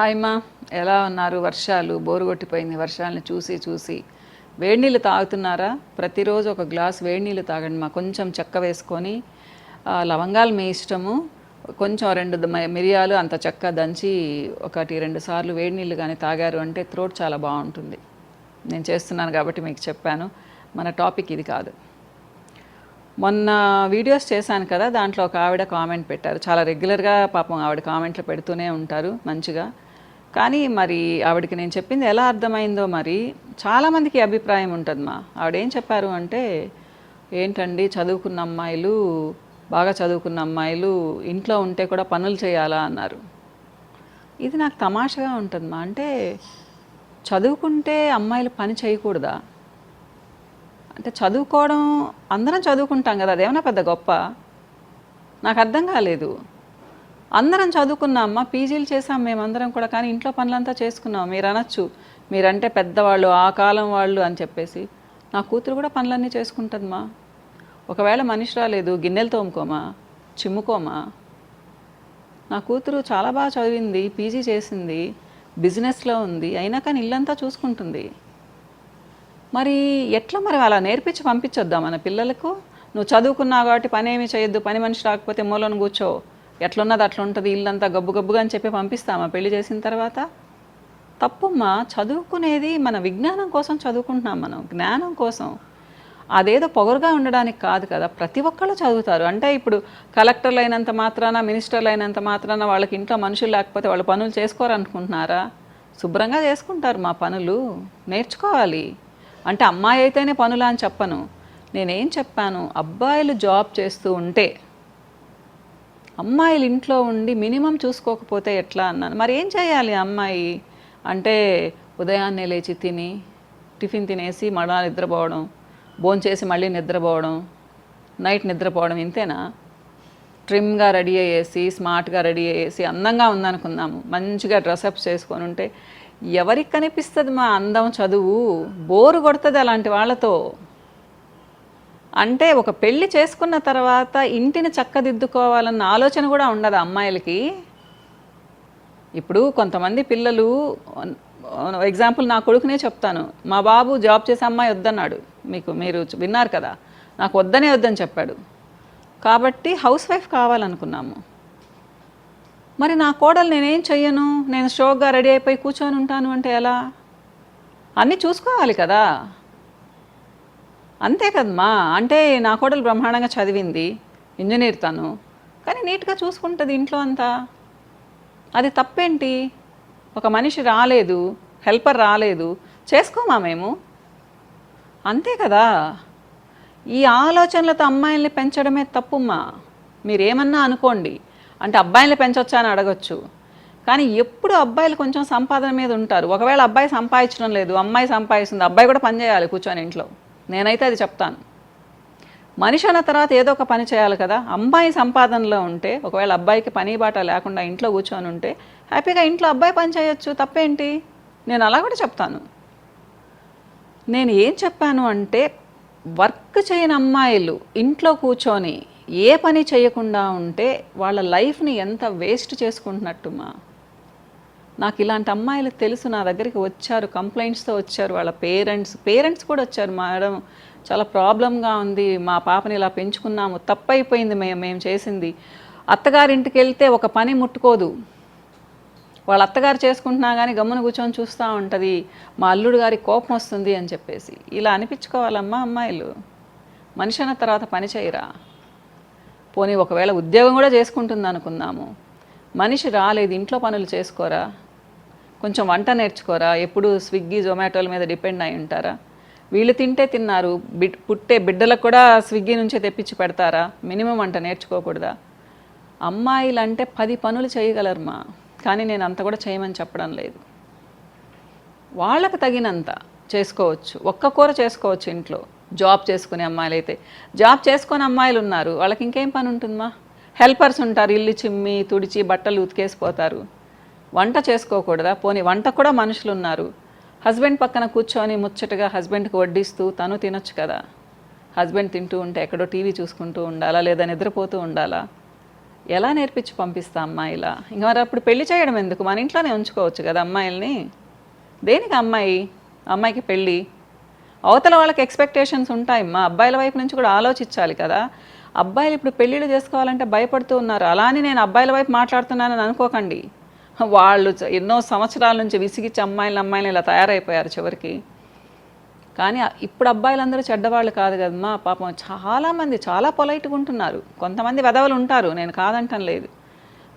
Hi మా ఎలా ఉన్నారు వర్షాలు? బోరు కొట్టిపోయింది. వర్షాలను చూసి చూసి. వేడి నీళ్ళు తాగుతున్నారా? ప్రతిరోజు ఒక గ్లాస్ వేడి నీళ్ళు తాగండి మా. కొంచెం చెక్క వేసుకొని లవంగాలు మీ ఇష్టము. కొంచెం రెండు మిరియాలు అంత చెక్క దంచి ఒకటి రెండు సార్లు వేడి నీళ్ళు కానీ తాగారు అంటే థ్రోట్ చాలా బాగుంటుంది. నేను చేస్తున్నాను కాబట్టి మీకు చెప్పాను. మన టాపిక్ ఇది కాదు. మొన్న వీడియోస్ చేశాను కదా దాంట్లో ఒక ఆవిడ కామెంట్ పెట్టారు. చాలా రెగ్యులర్గా పాపం ఆవిడ కామెంట్లు పెడుతూనే ఉంటారు మంచిగా. కానీ మరి ఆవిడకి నేను చెప్పింది ఎలా అర్థమైందో మరి చాలామందికి అభిప్రాయం ఉంటుంది మా ఆవిడ ఏం చెప్పారు అంటే ఏంటండి చదువుకున్న అమ్మాయిలు బాగా చదువుకున్న అమ్మాయిలు ఇంట్లో ఉంటే కూడా పనులు చేయాలా? అన్నారు. ఇది నాకు తమాషగా ఉంటుంది మా అంటే చదువుకుంటే అమ్మాయిలు పని చేయకూడదా? అంటే చదువుకోవడం అందరం చదువుకుంటాం కదా అదేమన్నా పెద్ద గొప్ప? నాకు అర్థం కాలేదు. అందరం చదువుకున్నామ్మా పీజీలు చేసాం మేమందరం కూడా కానీ ఇంట్లో పనులంతా చేసుకున్నాం. మీరు అనొచ్చు మీరంటే పెద్దవాళ్ళు ఆ కాలం వాళ్ళు అని చెప్పేసి. నా కూతురు కూడా పనులన్నీ చేసుకుంటుందమ్మా. ఒకవేళ మనిషి రాలేదు గిన్నెలు తోముకోమా? చిమ్ముకోమా? నా కూతురు చాలా బాగా చదివింది పీజీ చేసింది బిజినెస్లో ఉంది అయినా కానీ ఇల్లంతా చూసుకుంటుంది. మరి ఎట్లా మరి అలా నేర్పించి పంపించొద్దా మన పిల్లలకు? నువ్వు చదువుకున్నావు కాబట్టి పని ఏమి చేయొద్దు పని మనిషి రాకపోతే మూలను కూర్చో. ఎట్లున్నది అట్లా ఉంటుంది ఇల్లంతా గబ్బు గబ్బుగా అని చెప్పి పంపిస్తామా? పెళ్ళి చేసిన తర్వాత? తప్పమ్మా చదువుకునేది మన విజ్ఞానం కోసం చదువుకుంటున్నాం మనం జ్ఞానం కోసం. అదేదో పొగరుగా ఉండడానికి కాదు కదా ప్రతి ఒక్కళ్ళు చదువుతారు. అంటే ఇప్పుడు కలెక్టర్లు అయినంత మాత్రాన మినిస్టర్లు అయినంత మాత్రాన వాళ్ళకి ఇంట్లో మనుషులు లేకపోతే వాళ్ళు పనులు చేసుకోరనుకుంటున్నారా? శుభ్రంగా చేసుకుంటారు మా పనులు నేర్చుకోవాలి. అంటే అమ్మాయి అయితేనే పనులా అని చెప్పను. నేనేం చెప్పాను? అబ్బాయిలు జాబ్ చేస్తూ ఉంటే అమ్మాయిలు ఇంట్లో ఉండి మినిమం చూసుకోకపోతే ఎట్లా అన్నాను. మరి ఏం చేయాలి అమ్మాయి? అంటే ఉదయాన్నే లేచి తిని టిఫిన్ తినేసి మళ్ళా నిద్రపోవడం భోంచేసి మళ్ళీ నిద్రపోవడం నైట్ నిద్రపోవడం ఇంతేనా? ట్రిమ్గా రెడీ అయ్యేసి స్మార్ట్గా రెడీ అయ్యేసి అందంగా ఉందనుకుందాము. మంచిగా డ్రెస్అప్ చేసుకొని ఉంటే ఎవరికి కనిపిస్తుంది మా అందం చదువు? బోరు కొడుతుంది అలాంటి వాళ్ళతో. అంటే ఒక పెళ్ళి చేసుకున్న తర్వాత ఇంటిని చక్కదిద్దుకోవాలన్న ఆలోచన కూడా ఉండదు అమ్మాయిలకి. ఇప్పుడు కొంతమంది పిల్లలు ఎగ్జాంపుల్ నా కొడుకునే చెప్తాను. మా బాబు జాబ్ చేసే అమ్మాయి వద్దన్నాడు. మీకు మీరు విన్నారు కదా నాకు వద్దనే వద్దని చెప్పాడు. కాబట్టి హౌస్ వైఫ్ కావాలనుకున్నాము. మరి నా కోడలు నేనేం చెయ్యను? నేను షోగా రెడీ అయిపోయి కూర్చొని ఉంటాను అంటే ఎలా? అన్నీ చూసుకోవాలి కదా. అంతే కదమ్మా. అంటే నా కోడలు బ్రహ్మాండంగా చదివింది ఇంజనీర్ తను. కానీ నీట్గా చూసుకుంటుంది ఇంట్లో అంతా. అది తప్పేంటి? ఒక మనిషి రాలేదు హెల్పర్ రాలేదు. చేసుకోమా మేము? అంతే కదా. ఈ ఆలోచనలతో అమ్మాయిల్ని పెంచడమే తప్పుమ్మా. మీరేమన్నా అనుకోండి. అంటే అబ్బాయిల్ని పెంచొచ్చా అని అడగొచ్చు. కానీ ఎప్పుడు అబ్బాయిలు కొంచెం సంపాదన మీద ఉంటారు. ఒకవేళ అబ్బాయి సంపాదించడం లేదు అమ్మాయి సంపాదిస్తుంది అబ్బాయి కూడా పని చేయాలి కూర్చొని ఇంట్లో. నేనైతే అది చెప్తాను. మనిషి అన్న తర్వాత ఏదో ఒక పని చేయాలి కదా. అమ్మాయి సంపాదనలో ఉంటే ఒకవేళ అబ్బాయికి పని బాట లేకుండా ఇంట్లో కూర్చొని ఉంటే హ్యాపీగా ఇంట్లో అబ్బాయి పని చేయొచ్చు. తప్పేంటి? నేను అలా కూడా చెప్తాను. నేను ఏం చెప్పాను అంటే వర్క్ చేయని అమ్మాయిలు ఇంట్లో కూర్చొని ఏ పని చేయకుండా ఉంటే వాళ్ళ లైఫ్ని ఎంత వేస్ట్ చేసుకుంటున్నట్టుమా నాకు ఇలాంటి అమ్మాయిలు తెలుసు నా దగ్గరికి వచ్చారు కంప్లైంట్స్తో వచ్చారు వాళ్ళ పేరెంట్స్ పేరెంట్స్ కూడా వచ్చారు మేడం చాలా ప్రాబ్లంగా ఉంది మా పాపని ఇలా పెంచుకున్నాము తప్పైపోయింది మేము మేము చేసింది. అత్తగారింటికి వెళ్తే ఒక పని ముట్టుకోదు. వాళ్ళ అత్తగారు చేసుకుంటున్నా కానీ గమ్మున కూర్చొని చూస్తూ ఉంటుంది. మా అల్లుడు గారి కోపం వస్తుంది అని చెప్పేసి. ఇలా అనిపించుకోవాలమ్మా అమ్మాయిలు. మనిషి అన్న తర్వాత పని చేయరా? పోనీ ఒకవేళ ఉద్యోగం కూడా చేసుకుంటుంది అనుకుందాము. మనిషి రాలేదు ఇంట్లో పనులు చేసుకోరా? కొంచెం వంట నేర్చుకోరా? ఎప్పుడు స్విగ్గీ జొమాటోల మీద డిపెండ్ అయి ఉంటారా? వీళ్ళు తింటే తిన్నారు. బిడ్ పుట్టే బిడ్డలకు కూడా స్విగ్గీ నుంచే తెప్పించి పెడతారా? మినిమం వంట నేర్చుకోకూడదా? అమ్మాయిలు అంటే పది పనులు చేయగలరుమా? కానీ నేను అంత కూడా చేయమని చెప్పడం లేదు. వాళ్ళకు తగినంత చేసుకోవచ్చు. ఒక్క కూర చేసుకోవచ్చు ఇంట్లో. జాబ్ చేసుకునే అమ్మాయిలు అయితే జాబ్ చేసుకునే అమ్మాయిలు ఉన్నారు. వాళ్ళకి ఇంకేం పని ఉంటుందమ్మా? హెల్పర్స్ ఉంటారు. ఇల్లు చిమ్మి తుడిచి బట్టలు ఉతికేసిపోతారు. వంట చేసుకోకూడదా? పోనీ వంట కూడా మనుషులు ఉన్నారు హస్బెండ్ పక్కన కూర్చొని ముచ్చటగా హస్బెండ్కి వడ్డిస్తూ తను తినొచ్చు కదా? హస్బెండ్ తింటూ ఉంటే ఎక్కడో టీవీ చూసుకుంటూ ఉండాలా? లేదా నిద్రపోతూ ఉండాలా? ఎలా నేర్పించి పంపిస్తా అమ్మాయిలా ఇంకా మరి అప్పుడు పెళ్ళి చేయడం ఎందుకు? మన ఇంట్లోనే ఉంచుకోవచ్చు కదా అమ్మాయిల్ని? దేనికి అమ్మాయి? అమ్మాయికి పెళ్ళి? అవతల వాళ్ళకి ఎక్స్పెక్టేషన్స్ ఉంటాయి మా అబ్బాయిల వైపు నుంచి కూడా ఆలోచించాలి కదా. అబ్బాయిలు ఇప్పుడు పెళ్ళిళ్ళు చేసుకోవాలంటే భయపడుతూ ఉన్నారు. అలా అని నేను అబ్బాయిల వైపు మాట్లాడుతున్నానని అనుకోకండి. వాళ్ళు ఎన్నో సంవత్సరాల నుంచి విసిగిచ్చి అమ్మాయిలు అమ్మాయిలు ఇలా తయారైపోయారు చివరికి. కానీ ఇప్పుడు అబ్బాయిలందరూ చెడ్డవాళ్ళు కాదు కదమ్మా పాపం చాలామంది చాలా పొలైట్గా ఉంటున్నారు. కొంతమంది వెధవలు ఉంటారు నేను కాదంటం లేదు.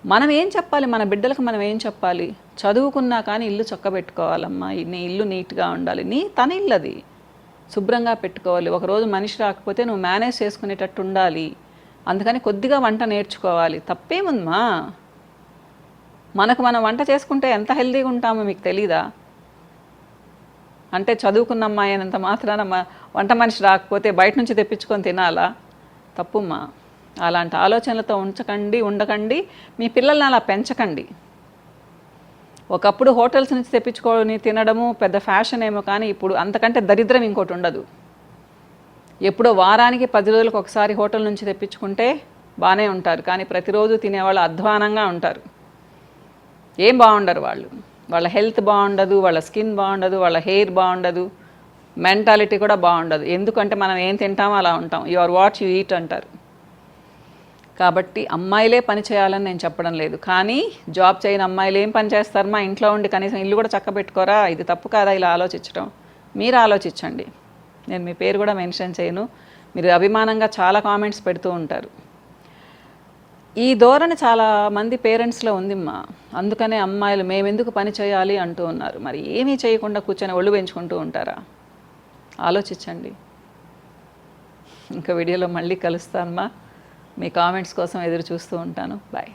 మనం ఏం చెప్పాలి? మన బిడ్డలకు మనం ఏం చెప్పాలి? చదువుకున్నా కానీ ఇల్లు చక్కబెట్టుకోవాలమ్మా నీ ఇల్లు నీట్గా ఉండాలి. నీ తన ఇల్లు అది శుభ్రంగా పెట్టుకోవాలి. ఒకరోజు మనిషి రాకపోతే నువ్వు మేనేజ్ చేసుకునేటట్టు ఉండాలి. అందుకని కొద్దిగా వంట నేర్చుకోవాలి. తప్పేముందమ్మా మనకు మనం వంట చేసుకుంటే ఎంత హెల్దీగా ఉంటామో మీకు తెలీదా? అంటే చదువుకున్న అమ్మాయి అయినంత మాత్రాన మ- వంట మనిషి రాకపోతే బయట నుంచి తెప్పించుకొని తినాలా? తప్పుమ్మా. అలాంటి ఆలోచనలతో ఉంచకండి ఉండకండి. మీ పిల్లల్ని అలా పెంచకండి. ఒకప్పుడు హోటల్స్ నుంచి తెప్పించుకొని తినడము పెద్ద ఫ్యాషన్ ఏమో కానీ ఇప్పుడు అంతకంటే దరిద్రం ఇంకోటి ఉండదు. ఎప్పుడో వారానికి పది రోజులకు ఒకసారి హోటల్ నుంచి తెప్పించుకుంటే బాగానే ఉంటారు. కానీ ప్రతిరోజు తినేవాళ్ళు అధ్వానంగా ఉంటారు. ఏం బాగుండరు వాళ్ళు. వాళ్ళ హెల్త్ బాగుండదు వాళ్ళ స్కిన్ బాగుండదు వాళ్ళ హెయిర్ బాగుండదు మెంటాలిటీ కూడా బాగుండదు. ఎందుకంటే మనం ఏం తింటామో అలా ఉంటాం. You are what you eat అంటారు. కాబట్టి అమ్మాయిలే పని చేయాలని నేను చెప్పడం లేదు. కానీ జాబ్ చేయని అమ్మాయిలు ఏం పని చేస్తారు? మా ఇంట్లో ఉండి కనీసం ఇల్లు కూడా చక్కబెట్టుకోరా ఇది తప్పు కాదా? ఇలా ఆలోచించడం. మీరు ఆలోచించండి. నేను మీ పేరు కూడా మెన్షన్ చేయను. మీరు అభిమానంగా చాలా కామెంట్స్ పెడుతూ ఉంటారు. ఈ ధోరణి చాలా మంది పేరెంట్స్లో ఉందిమ్మా. అందుకనే అమ్మాయిలు మేమెందుకు పని చేయాలి అంటూ ఉన్నారు. మరి ఏమీ చేయకుండా కూర్చొని ఒళ్ళు పెంచుకుంటూ ఉంటారా? ఆలోచించండి. ఇంకా వీడియోలో మళ్ళీ కలుస్తానమ్మా. మీ కామెంట్స్ కోసం ఎదురు చూస్తూ ఉంటాను. బాయ్